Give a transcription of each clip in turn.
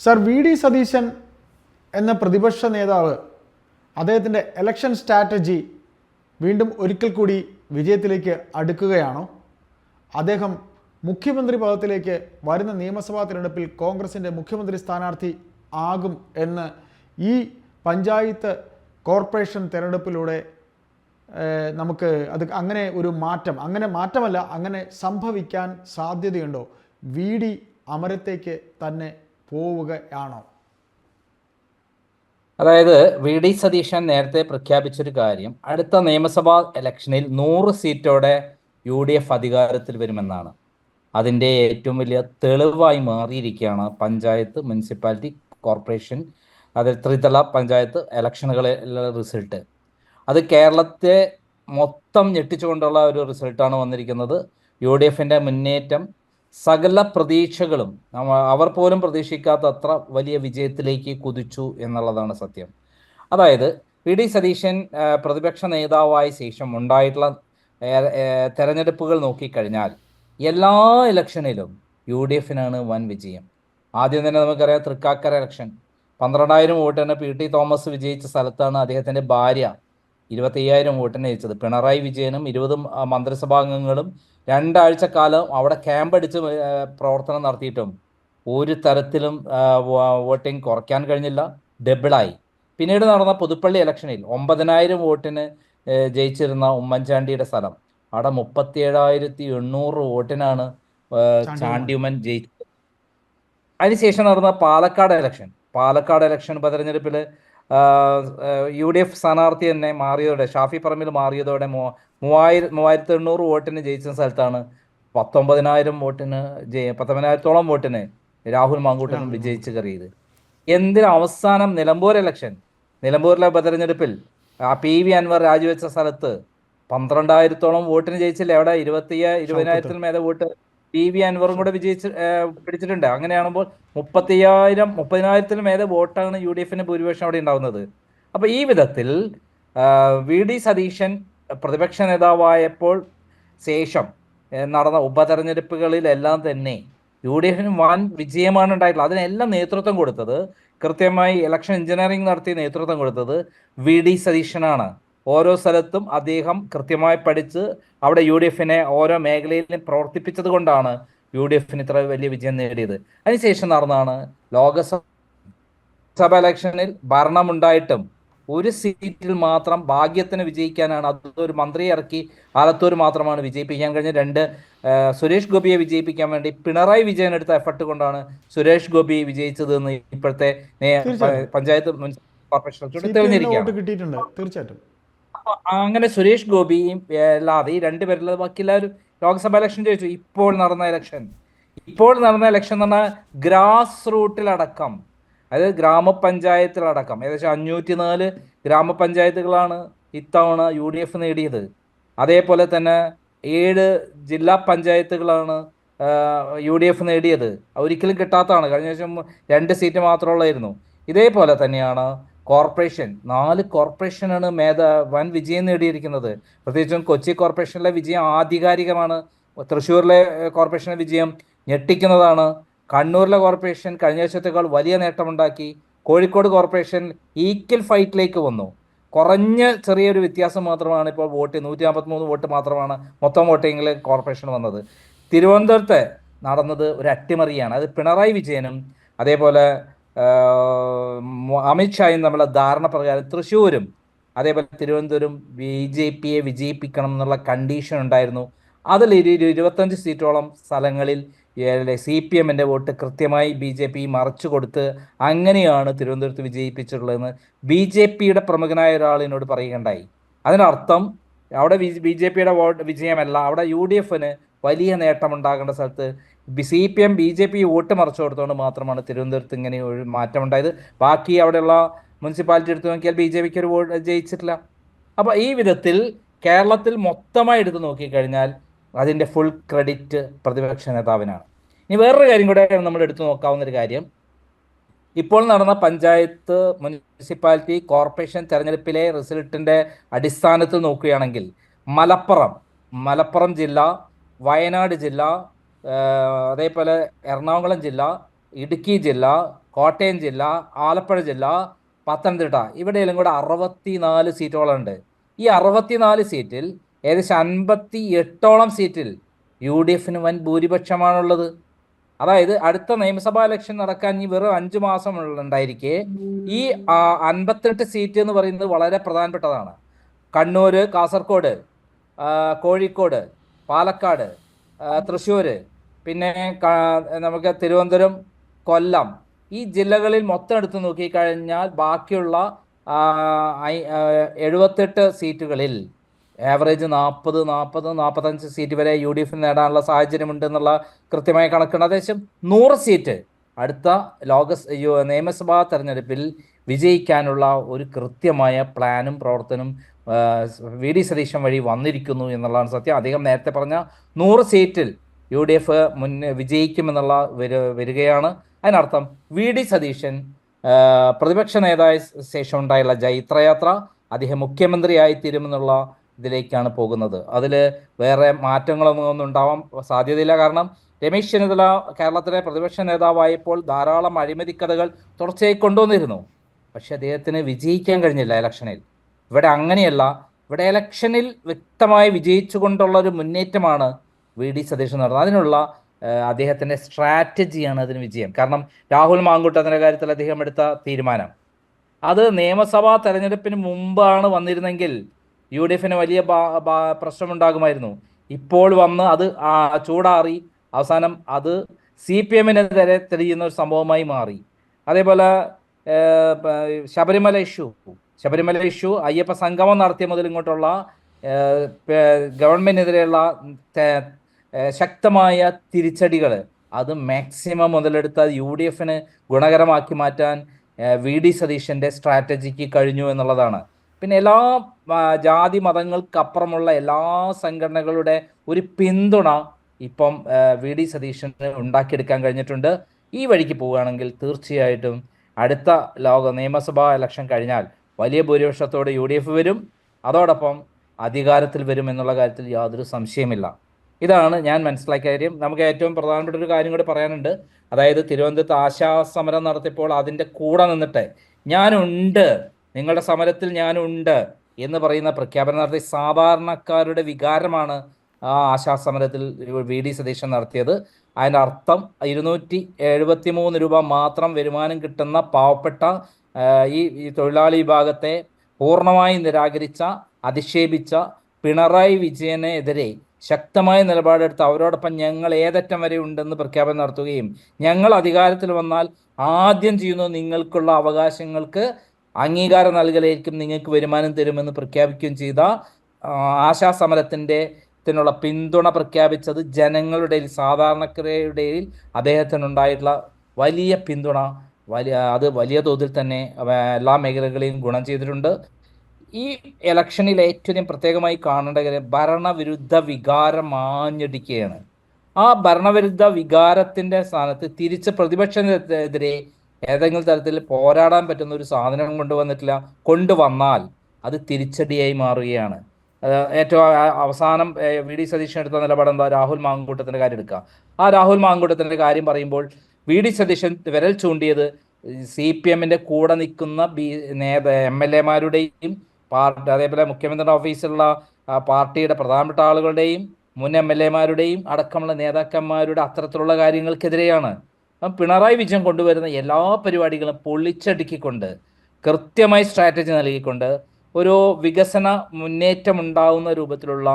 Sir we D Satheesan എന്ന പ്രതിപക്ഷ നേതാവ് അദ്ദേഹത്തിന്റെ എലക്ഷൻ സ്ട്രാറ്റജി വീണ്ടും ഒരിക്കൽ കൂടി വിജയത്തിലേക്ക് അടുക്കുകയാണോ? അദ്ദേഹം മുഖ്യമന്ത്രി പദത്തിലേക്ക് വരുന്ന നിയമസഭാ തിരഞ്ഞെടുപ്പിൽ കോൺഗ്രസിന്റെ മുഖ്യമന്ത്രി സ്ഥാനാർത്ഥി ആകും എന്ന് ഈ പഞ്ചായത്ത് കോർപ്പറേഷൻ തിരഞ്ഞെടുപ്പിലൂടെ നമുക്ക് അത് അങ്ങനെ ഒരു മാറ്റം അങ്ങനെ മാറ്റമല്ല അങ്ങനെ സംഭവിക്കാൻ സാധ്യതയുണ്ടോ? വി ഡി അമരത്തേക്ക് തന്നെ പോവുകയാണോ? അതായത് വി ഡി സതീശൻ നേരത്തെ പ്രഖ്യാപിച്ചൊരു കാര്യം അടുത്ത നിയമസഭാ ഇലക്ഷനിൽ നൂറ് സീറ്റോടെ യു ഡി എഫ് അധികാരത്തിൽ വരുമെന്നാണ്. അതിന്റെ ഏറ്റവും വലിയ തെളിവായി മാറിയിരിക്കുകയാണ് പഞ്ചായത്ത് മുനിസിപ്പാലിറ്റി കോർപ്പറേഷൻ അതിൽ ത്രിതല പഞ്ചായത്ത് ഇലക്ഷനുകളിലെ റിസൾട്ട്. അത് കേരളത്തെ മൊത്തം ഞെട്ടിച്ചുകൊണ്ടുള്ള ഒരു റിസൾട്ടാണ് വന്നിരിക്കുന്നത്. യു ഡി എഫിന്റെ മുന്നേറ്റം സകല പ്രതീക്ഷകളും അവർ പോലും പ്രതീക്ഷിക്കാത്ത അത്ര വലിയ വിജയത്തിലേക്ക് കുതിച്ചു എന്നുള്ളതാണ് സത്യം. അതായത് വി ഡി. സതീശൻ പ്രതിപക്ഷ നേതാവായ ശേഷം ഉണ്ടായിട്ടുള്ള തെരഞ്ഞെടുപ്പുകൾ നോക്കിക്കഴിഞ്ഞാൽ എല്ലാ ഇലക്ഷനിലും യു ഡി എഫിനാണ് വൻ വിജയം. ആദ്യം തന്നെ നമുക്കറിയാം തൃക്കാക്കര ഇലക്ഷൻ. പന്ത്രണ്ടായിരം വോട്ടിന് പി. ടി. തോമസ് വിജയിച്ച സ്ഥലത്താണ് അദ്ദേഹത്തിന്റെ ഭാര്യ ഇരുപത്തയ്യായിരം വോട്ടിന് ജയിച്ചത്. പിണറായി വിജയനും ഇരുപതും മന്ത്രിസഭാംഗങ്ങളും രണ്ടാഴ്ച കാലം അവിടെ ക്യാമ്പ് അടിച്ച് പ്രവർത്തനം നടത്തിയിട്ടും ഒരു തരത്തിലും വോട്ടിംഗ് കുറയ്ക്കാൻ കഴിഞ്ഞില്ല. ഡബിളായി പിന്നീട് നടന്ന പുതുപ്പള്ളി ഇലക്ഷനിൽ ഒമ്പതിനായിരം വോട്ടിന് ജയിച്ചിരുന്ന ഉമ്മൻചാണ്ടിയുടെ സ്ഥലം. അവിടെ മുപ്പത്തിയേഴായിരത്തി എണ്ണൂറ് വോട്ടിനാണ് ചാണ്ടി ചാണ്ടിയുമ്മൻ ജയിച്ചത്. അതിനുശേഷം നടന്ന പാലക്കാട് ഇലക്ഷൻ പാലക്കാട് ഇലക്ഷൻ ഉപതെരഞ്ഞെടുപ്പിൽ യു ഡി എഫ് സ്ഥാനാർത്ഥി തന്നെ മാറിയതോടെ ഷാഫി പറമ്പിൽ മാറിയതോടെ മൂ- മൂവായിരം മൂവായിരത്തി എണ്ണൂറ് വോട്ടിന് ജയിച്ച സ്ഥലത്താണ് പത്തൊമ്പതിനായിരം വോട്ടിന് ജയ പത്തൊമ്പതിനായിരത്തോളം വോട്ടിന് രാഹുൽ മാങ്കൂട്ടൻ വിജയിച്ച് കയറിയത്. എന്തിന് അവസാനം നിലമ്പൂർ ഇലക്ഷൻ നിലമ്പൂരിലെ ഉപതെരഞ്ഞെടുപ്പിൽ ആ പി വി അൻവർ രാജിവെച്ച സ്ഥലത്ത് പന്ത്രണ്ടായിരത്തോളം വോട്ടിന് ജയിച്ചില്ല. എവിടെ? ഇരുപത്തിയ ഇരുപതിനായിരത്തിന് മേലെ വോട്ട് പി വി അൻവറും കൂടെ വിജയിച്ച് പിടിച്ചിട്ടുണ്ട്. അങ്ങനെയാകുമ്പോൾ മുപ്പത്തിയായിരം മുപ്പതിനായിരത്തിന് മേലെ വോട്ടാണ് യു ഡി എഫിന് ഭൂരിപക്ഷം അവിടെ ഉണ്ടാവുന്നത്? അപ്പൊ ഈ വിധത്തിൽ വി ഡി സതീശൻ പ്രതിപക്ഷ നേതാവായപ്പോൾ ശേഷം നടന്ന ഉപതെരഞ്ഞെടുപ്പുകളിലെല്ലാം തന്നെ യു ഡി എഫിന് വൻ വിജയമാണ് ഉണ്ടായിട്ടുള്ളത്. അതിനെല്ലാം നേതൃത്വം കൊടുത്തത് കൃത്യമായി ഇലക്ഷൻ എഞ്ചിനീയറിംഗ് നടത്തിയ നേതൃത്വം കൊടുത്തത് വി ഡി സതീശനാണ്. ഓരോ സ്ഥലത്തും അദ്ദേഹം കൃത്യമായി പഠിച്ച് അവിടെ യു ഡി എഫിനെ ഓരോ മേഖലയിലും പ്രവർത്തിപ്പിച്ചത് കൊണ്ടാണ് യു ഡി എഫിന് ഇത്ര വലിയ വിജയം നേടിയത്. അതിനുശേഷം നടന്നതാണ് ലോകസഭ ഇലക്ഷനിൽ ഭരണമുണ്ടായിട്ടും ഒരു സീറ്റിൽ മാത്രം ഭാഗ്യത്തിന് വിജയിക്കാനാണ് അതൊരു മന്ത്രിയെ ഇറക്കി ആലത്തൂർ മാത്രമാണ് വിജയിപ്പിക്കാൻ കഴിഞ്ഞ രണ്ട് സുരേഷ് ഗോപിയെ വിജയിപ്പിക്കാൻ വേണ്ടി പിണറായി വിജയൻ എടുത്ത എഫർട്ട് കൊണ്ടാണ് സുരേഷ് ഗോപി വിജയിച്ചത് എന്ന് ഇപ്പോഴത്തെ പഞ്ചായത്ത് മുനിസിപ്പൽ കോർപ്പറേഷൻ തെളിഞ്ഞിരിക്കുകയാണ് തീർച്ചയായിട്ടും. അങ്ങനെ സുരേഷ് ഗോപിയും അല്ലാതെ ഈ രണ്ടുപേരിൽ ബാക്കി എല്ലാവരും ലോക്സഭാ ഇലക്ഷൻ ചോദിച്ചു ഇപ്പോൾ നടന്ന ഇലക്ഷൻ. ഇപ്പോൾ നടന്ന ഇലക്ഷൻ എന്ന് പറഞ്ഞാൽ ഗ്രാസ് റൂട്ടിലടക്കം അതായത് ഗ്രാമപഞ്ചായത്തിലടക്കം. ഏകദേശം അഞ്ഞൂറ്റി നാല് ഗ്രാമപഞ്ചായത്തുകളാണ് ഇത്തവണ യു ഡി എഫ് നേടിയത്. അതേപോലെ തന്നെ ഏഴ് ജില്ലാ പഞ്ചായത്തുകളാണ് യു ഡി എഫ് നേടിയത്. ഒരിക്കലും കിട്ടാത്തതാണ്. കഴിഞ്ഞ ശേഷം രണ്ട് സീറ്റ് മാത്രമുള്ളായിരുന്നു ഇതേപോലെ തന്നെയാണ് കോർപ്പറേഷൻ. നാല് കോർപ്പറേഷനാണ് മേധ വൻ വിജയം നേടിയിരിക്കുന്നത്. പ്രത്യേകിച്ചും കൊച്ചി കോർപ്പറേഷനിലെ വിജയം ആധികാരികമാണ്. തൃശ്ശൂരിലെ കോർപ്പറേഷന്റെ വിജയം ഞെട്ടിക്കുന്നതാണ്. കണ്ണൂരിലെ കോർപ്പറേഷൻ കഴിഞ്ഞ വർഷത്തേക്കാൾ വലിയ നേട്ടമുണ്ടാക്കി. കോഴിക്കോട് കോർപ്പറേഷൻ ഈക്വൽ ഫൈറ്റിലേക്ക് വന്നു. കുറഞ്ഞ ചെറിയൊരു വ്യത്യാസം മാത്രമാണ് ഇപ്പോൾ വോട്ട്. നൂറ്റി നാൽപ്പത്തിമൂന്ന് വോട്ട് മാത്രമാണ് മൊത്തം വോട്ടിങ്ങിൽ കോർപ്പറേഷൻ വന്നത്. തിരുവനന്തപുരത്ത് നടന്നത് ഒരു അട്ടിമറിയാണ്. അത് പിണറായി വിജയനും അതേപോലെ അമിത്ഷായും നമ്മളെ ധാരണ പ്രകാരം തൃശ്ശൂരും അതേപോലെ തിരുവനന്തപുരം ബി ജെ പിയെ വിജയിപ്പിക്കണം എന്നുള്ള കണ്ടീഷൻ ഉണ്ടായിരുന്നു. അതിൽ ഇരുപത്തഞ്ച് സീറ്റോളം സ്ഥലങ്ങളിൽ സി പി എമ്മിന്റെ വോട്ട് കൃത്യമായി ബി ജെ പി മറച്ചു കൊടുത്ത് അങ്ങനെയാണ് തിരുവനന്തപുരത്ത് വിജയിപ്പിച്ചിട്ടുള്ളതെന്ന് ബി ജെ പിയുടെ പ്രമുഖനായ ഒരാളിനോട് പറയുകയുണ്ടായി. അതിനർത്ഥം അവിടെ ബി ജെ പിയുടെ വോട്ട് വിജയമല്ല. അവിടെ യു ഡി എഫിന് വലിയ നേട്ടമുണ്ടാകേണ്ട സ്ഥലത്ത് C P M B J P vote മറച്ചു കൊടുത്തുകൊണ്ട് മാത്രമാണ് തിരുവനന്തപുരത്ത് ഇങ്ങനെ ഒരു മാറ്റമുണ്ടായത് ബാക്കി അവിടെയുള്ള മുനിസിപ്പാലിറ്റി എടുത്തു നോക്കിയാൽ ബി ജെ പിക്ക് ഒരു വോട്ട് ജയിച്ചിട്ടില്ല. അപ്പോൾ ഈ വിധത്തിൽ കേരളത്തിൽ മൊത്തമായി എടുത്തു നോക്കിക്കഴിഞ്ഞാൽ അതിന്റെ ഫുൾ ക്രെഡിറ്റ് പ്രതിപക്ഷ നേതാവിനാണ്. ഇനി വേറൊരു കാര്യം കൂടെ നമ്മൾ എടുത്തു നോക്കാവുന്ന ഒരു കാര്യം. ഇപ്പോൾ നടന്ന പഞ്ചായത്ത് മുനിസിപ്പാലിറ്റി കോർപ്പറേഷൻ തെരഞ്ഞെടുപ്പിലെ റിസൾട്ടിന്റെ അടിസ്ഥാനത്തിൽ നോക്കുകയാണെങ്കിൽ മലപ്പുറം മലപ്പുറം ജില്ല വയനാട് ജില്ല അതേപോലെ എറണാകുളം ജില്ല ഇടുക്കി ജില്ല കോട്ടയം ജില്ല ആലപ്പുഴ ജില്ല പത്തനംതിട്ട ഇവിടെയെല്ലാം കൂടെ അറുപത്തിനാല് സീറ്റോളം ഈ അറുപത്തിനാല് സീറ്റിൽ ഏകദേശം അൻപത്തി എട്ടോളം സീറ്റിൽ യു ഡി എഫിന് വൻ ഭൂരിപക്ഷമാണുള്ളത്. അതായത് അടുത്ത നിയമസഭാ ഇലക്ഷൻ നടക്കാൻ ഈ വെറും അഞ്ചു മാസം ഉണ്ടായിരിക്കെ ഈ അൻപത്തെട്ട് സീറ്റ് എന്ന് പറയുന്നത് വളരെ പ്രധാനപ്പെട്ടതാണ്. കണ്ണൂർ കാസർഗോഡ് കോഴിക്കോട് പാലക്കാട് ആ, തൃശ്ശൂര്. പിന്നെ നമുക്ക് തിരുവനന്തപുരം കൊല്ലം. ഈ ജില്ലകളിൽ മൊത്തം എടുത്തു നോക്കിക്കഴിഞ്ഞാൽ ബാക്കിയുള്ള എഴുപത്തെട്ട് സീറ്റുകളിൽ ആവറേജ് നാൽപ്പത് നാൽപ്പത് നാൽപ്പത്തഞ്ച് സീറ്റ് വരെ യു ഡി എഫിന് നേടാനുള്ള സാഹചര്യമുണ്ട് എന്നുള്ള കൃത്യമായ കണക്കുണ്ട്. ഏകദേശം നൂറ് സീറ്റ് അടുത്ത ലോക നിയമസഭാ തെരഞ്ഞെടുപ്പിൽ വിജയിക്കാനുള്ള ഒരു കൃത്യമായ പ്ലാനും പ്രവർത്തനം ആ, വി ഡി സതീശൻ വഴി വന്നിരിക്കുന്നു എന്നുള്ളതാണ് സത്യം. അദ്ദേഹം നേരത്തെ പറഞ്ഞ നൂറ് സീറ്റിൽ യു ഡി എഫ് മുന്നേ വിജയിക്കുമെന്നുള്ള വരു വരികയാണ്. അതിനർത്ഥം വി ഡി സതീശൻ പ്രതിപക്ഷ നേതായ ശേഷം ഉണ്ടായുള്ള ജൈത്രയാത്ര അദ്ദേഹം മുഖ്യമന്ത്രിയായി തീരുമെന്നുള്ള ഇതിലേക്കാണ് പോകുന്നത്. അതിൽ വേറെ മാറ്റങ്ങളൊന്നും ഒന്നും ഉണ്ടാവാൻ സാധ്യതയില്ല. കാരണം രമേശ് ചെന്നിത്തല കേരളത്തിലെ പ്രതിപക്ഷ നേതാവായപ്പോൾ ധാരാളം അഴിമതി കഥകൾ തുടർച്ചയായി കൊണ്ടുവന്നിരുന്നു. പക്ഷേ അദ്ദേഹത്തിന് വിജയിക്കാൻ കഴിഞ്ഞില്ല ഇലക്ഷനിൽ. ഇവിടെ അങ്ങനെയല്ല. ഇവിടെ ഇലക്ഷനിൽ വ്യക്തമായി വിജയിച്ചുകൊണ്ടുള്ള ഒരു മുന്നേറ്റമാണ് വി. ഡി. സതീശൻ നടന്നത് അതിനുള്ള അദ്ദേഹത്തിന്റെ സ്ട്രാറ്റജിയാണ് അതിന് വിജയം. കാരണം രാഹുൽ മാങ്കൂട്ടത്തിന്റെ കാര്യത്തിൽ അദ്ദേഹം എടുത്ത തീരുമാനം. അത് നിയമസഭാ തെരഞ്ഞെടുപ്പിന് മുമ്പാണ് വന്നിരുന്നെങ്കിൽ യു ഡി എഫിന് വലിയ പ്രശ്നമുണ്ടാകുമായിരുന്നു. ഇപ്പോൾ വന്ന് അത് ചൂടാറി. അവസാനം അത് സി പി എമ്മിനെതിരെ തെളിയുന്ന ഒരു സംഭവമായി മാറി. അതേപോലെ ശബരിമല ഇഷ്യൂ. ശബരിമല ഇഷ്യൂ അയ്യപ്പ സംഗമം നടത്തിയ മുതൽ ഇങ്ങോട്ടുള്ള ഗവൺമെന്റിനെതിരെയുള്ള ശക്തമായ തിരിച്ചടികൾ അത് മാക്സിമം മുതലെടുത്ത് യു ഡി എഫിന് ഗുണകരമാക്കി മാറ്റാൻ വി ഡി സതീശന്റെ സ്ട്രാറ്റജിക്ക് കഴിഞ്ഞു എന്നുള്ളതാണ്. പിന്നെ എല്ലാ ജാതി മതങ്ങൾക്കപ്പുറമുള്ള എല്ലാ സംഘടനകളുടെ ഒരു പിന്തുണ ഇപ്പം വി ഡി സതീശന് ഉണ്ടാക്കിയെടുക്കാൻ കഴിഞ്ഞിട്ടുണ്ട്. ഈ വഴിക്ക് പോവുകയാണെങ്കിൽ തീർച്ചയായിട്ടും അടുത്ത ലോക നിയമസഭാ ഇലക്ഷൻ കഴിഞ്ഞാൽ വലിയ ഭൂരിപക്ഷത്തോടെ യു ഡി എഫ് വരും. അതോടൊപ്പം അധികാരത്തിൽ വരും എന്നുള്ള കാര്യത്തിൽ യാതൊരു സംശയമില്ല. ഇതാണ് ഞാൻ മനസ്സിലാക്കിയ കാര്യം. നമുക്ക് ഏറ്റവും പ്രധാനപ്പെട്ട ഒരു കാര്യം കൂടി പറയാനുണ്ട്. അതായത് തിരുവനന്തപുരത്ത് ആശാ സമരം നടത്തിയപ്പോൾ അതിന്റെ കൂടെ നിന്നിട്ട് ഞാനുണ്ട് നിങ്ങളുടെ സമരത്തിൽ ഞാനുണ്ട് എന്ന് പറയുന്ന പ്രഖ്യാപനം നടത്തി സാധാരണക്കാരുടെ വികാരമാണ് ആ ആശാസമരത്തിൽ വി ഡി സതീശൻ നടത്തിയത്. അതിന്റെ അർത്ഥം ഇരുന്നൂറ്റി എഴുപത്തി മൂന്ന് രൂപ മാത്രം വരുമാനം കിട്ടുന്ന പാവപ്പെട്ട ഈ ഈ തൊഴിലാളി വിഭാഗത്തെ പൂർണമായി നിരാകരിച്ച അധിക്ഷേപിച്ച പിണറായി വിജയനെതിരെ ശക്തമായ നിലപാടെടുത്ത് അവരോടൊപ്പം ഞങ്ങൾ ഏതറ്റം വരെ ഉണ്ടെന്ന് പ്രഖ്യാപനം നടത്തുകയും ഞങ്ങൾ അധികാരത്തിൽ വന്നാൽ ആദ്യം ചെയ്യുന്നത് നിങ്ങൾക്കുള്ള അവകാശങ്ങൾക്ക് അംഗീകാരം നൽകലായിരിക്കും നിങ്ങൾക്ക് വരുമാനം തരുമെന്ന് പ്രഖ്യാപിക്കുകയും ചെയ്ത ആശാസമരത്തിന്റെ ത്തിനുള്ള പിന്തുണ പ്രഖ്യാപിച്ചത് ജനങ്ങളുടെ സാധാരണക്കാരുടെ അദ്ദേഹത്തിനുണ്ടായിട്ടുള്ള വലിയ പിന്തുണ വലിയ അത് വലിയ തോതിൽ തന്നെ എല്ലാ മേഖലകളെയും ഗുണം ചെയ്തിട്ടുണ്ട്. ഈ ഇലക്ഷനിൽ ഏറ്റവും പ്രത്യേകമായി കാണേണ്ട കാര്യം ഭരണവിരുദ്ധ വികാരം ആഞ്ഞടിക്കുകയാണ് ആ ഭരണവിരുദ്ധ വികാരത്തിന്റെ സ്ഥാനത്ത് തിരിച്ച് പ്രതിപക്ഷത്തിനെതിരെ ഏതെങ്കിലും തരത്തിൽ പോരാടാൻ പറ്റുന്ന ഒരു സാധനം കൊണ്ടുവന്നിട്ടില്ല കൊണ്ടുവന്നാൽ അത് തിരിച്ചടിയായി മാറുകയാണ്. ഏറ്റവും അവസാനം വി. ഡി. സതീശൻ എടുത്ത നിലപാട് എന്താ? രാഹുൽ മാങ്കൂട്ടത്തിന്റെ കാര്യം എടുക്കുക. ആ രാഹുൽ മാങ്കൂട്ടത്തിന്റെ കാര്യം പറയുമ്പോൾ വി. ഡി. സതീശൻ വിരൽ ചൂണ്ടിയത് സി പി എമ്മിന്റെ കൂടെ നിൽക്കുന്ന ബി നേത എം എൽ എമാരുടെയും പാർട്ടി അതേപോലെ മുഖ്യമന്ത്രിയുടെ ഓഫീസിലുള്ള പാർട്ടിയുടെ പ്രധാനപ്പെട്ട ആളുകളുടെയും മുൻ എം എൽ എമാരുടെയും അടക്കമുള്ള നേതാക്കന്മാരുടെ അത്തരത്തിലുള്ള കാര്യങ്ങൾക്കെതിരെയാണ് പിണറായി വിജയൻ കൊണ്ടുവരുന്ന എല്ലാ പരിപാടികളും പൊളിച്ചടുക്കിക്കൊണ്ട് കൃത്യമായി സ്ട്രാറ്റജി നൽകിക്കൊണ്ട് ഒരു വികസന മുന്നേറ്റം ഉണ്ടാവുന്ന രൂപത്തിലുള്ള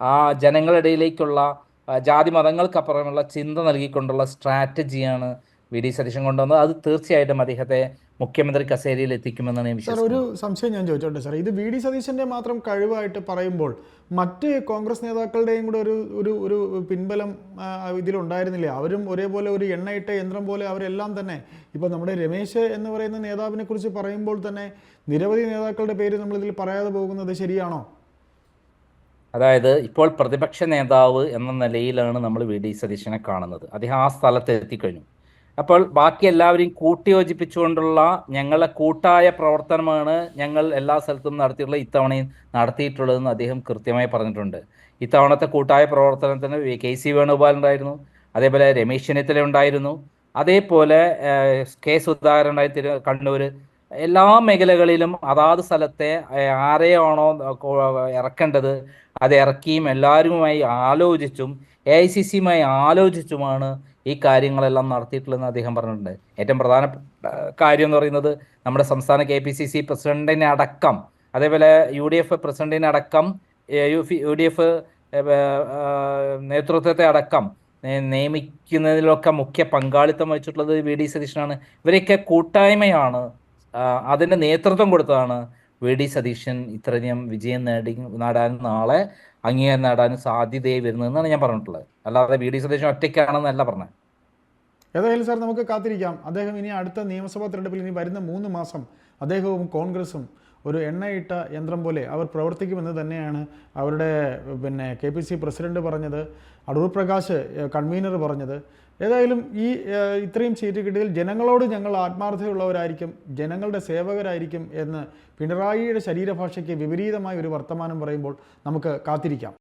ആ ജനങ്ങളിടയിലേക്കുള്ള ജാതി മതങ്ങൾക്കപ്പുറമുള്ള ചിന്ത നൽകിക്കൊണ്ടുള്ള സ്ട്രാറ്റജിയാണ് വി ഡി സതീശൻ കൊണ്ടുവന്നത് അത് തീർച്ചയായിട്ടും അദ്ദേഹത്തെ മുഖ്യമന്ത്രി കസേരയിൽ എത്തിക്കുമെന്നാണ് ഞാൻ സാർ വിശ്വസിക്കുന്നത്. ഒരു സംശയം ഞാൻ ചോദിച്ചോട്ടെ സാർ ഇത് വി ഡി സതീശന്റെ മാത്രം കഴിവായിട്ട് പറയുമ്പോൾ മറ്റ് കോൺഗ്രസ് നേതാക്കളുടെയും കൂടെ ഒരു ഒരു ഒരു പിൻബലം ഇതിലുണ്ടായിരുന്നില്ലേ? അവരും ഒരേപോലെ ഒരു എണ്ണയിട്ട യന്ത്രം പോലെ അവരെല്ലാം തന്നെ ഇപ്പോൾ നമ്മുടെ രമേശ് എന്ന് പറയുന്ന നേതാവിനെ കുറിച്ച് പറയുമ്പോൾ തന്നെ നിരവധി നേതാക്കളുടെ പേര് നമ്മൾ ഇതിൽ പറയാതെ പോകുന്നത് ശരിയാണോ? അതായത് ഇപ്പോൾ പ്രതിപക്ഷ നേതാവ് എന്ന നിലയിലാണ് നമ്മൾ വി ഡി സതീശനെ കാണുന്നത്. അദ്ദേഹം ആ സ്ഥലത്ത് എത്തിക്കഴിഞ്ഞു. അപ്പോൾ ബാക്കി എല്ലാവരെയും കൂട്ടിയോജിപ്പിച്ചുകൊണ്ടുള്ള ഞങ്ങളുടെ കൂട്ടായ പ്രവർത്തനമാണ് ഞങ്ങൾ എല്ലാ സ്ഥലത്തും നടത്തിയിട്ടുള്ള ഇത്തവണയും നടത്തിയിട്ടുള്ളതെന്ന് അദ്ദേഹം കൃത്യമായി പറഞ്ഞിട്ടുണ്ട്. ഇത്തവണത്തെ കൂട്ടായ പ്രവർത്തനത്തിന് കെ സി വേണുഗോപാൽ ഉണ്ടായിരുന്നു. അതേപോലെ രമേശ് ചെന്നിത്തല ഉണ്ടായിരുന്നു. അതേപോലെ കെ സുധാകരൻ തിരു കണ്ണൂർ എല്ലാ മേഖലകളിലും അതാത് സ്ഥലത്തെ ആരെയാണോ ഇറക്കേണ്ടത് അത് ഇറക്കിയും എല്ലാവരുമായി ആലോചിച്ചും എ ഐ സി സിയുമായി ആലോചിച്ചുമാണ് ഈ കാര്യങ്ങളെല്ലാം നടത്തിയിട്ടുള്ളതെന്ന് അദ്ദേഹം പറഞ്ഞിട്ടുണ്ട്. ഏറ്റവും പ്രധാന കാര്യം എന്ന് പറയുന്നത് നമ്മുടെ സംസ്ഥാന കെ പി സി സി പ്രസിഡന്റിനെ അടക്കം അതേപോലെ യു ഡി എഫ് പ്രസിഡന്റിനെ അടക്കം യു ഡി എഫ് നേതൃത്വത്തെ അടക്കം നിയമിക്കുന്നതിലൊക്കെ മുഖ്യ പങ്കാളിത്തം വഹിച്ചിട്ടുള്ളത് വി. ഡി. സതീശനാണ്. ഇവരെയൊക്കെ കൂട്ടായ്മയാണ് അതിന്റെ നേതൃത്വം കൊടുത്തതാണ്. വി ഡി സതീശൻ ഇത്രയധികം വിജയം നേടി നേടാനും നാളെ അംഗീകാരം നേടാനും സാധ്യതയായി വരുന്നതെന്നാണ് ഞാൻ പറഞ്ഞിട്ടുള്ളത്. അല്ലാതെ വി ഡി സതീശൻ ഒറ്റയ്ക്കാണെന്നല്ല പറഞ്ഞത്. ഏതായാലും സാർ നമുക്ക് കാത്തിരിക്കാം. അദ്ദേഹം ഇനി അടുത്ത നിയമസഭാ തെരഞ്ഞെടുപ്പിൽ ഇനി വരുന്ന മൂന്ന് മാസം അദ്ദേഹവും കോൺഗ്രസും ഒരു എണ്ണയിട്ട യന്ത്രം പോലെ അവർ പ്രവർത്തിക്കുമെന്ന് തന്നെയാണ് അവരുടെ പിന്നെ കെ പി സി പ്രസിഡന്റ് പറഞ്ഞത് അടൂർ പ്രകാശ് കൺവീനർ പറഞ്ഞത്. ഏതായാലും ഈ ഇത്രയും സീറ്റ് കിട്ടിയതിൽ ജനങ്ങളോട് ഞങ്ങൾ ആത്മാർത്ഥതയുള്ളവരായിരിക്കും ജനങ്ങളുടെ സേവകരായിരിക്കും എന്ന് പിണറായിയുടെ ശരീരഭാഷയ്ക്ക് വിപരീതമായ ഒരു വർത്തമാനം പറയുമ്പോൾ നമുക്ക് കാത്തിരിക്കാം.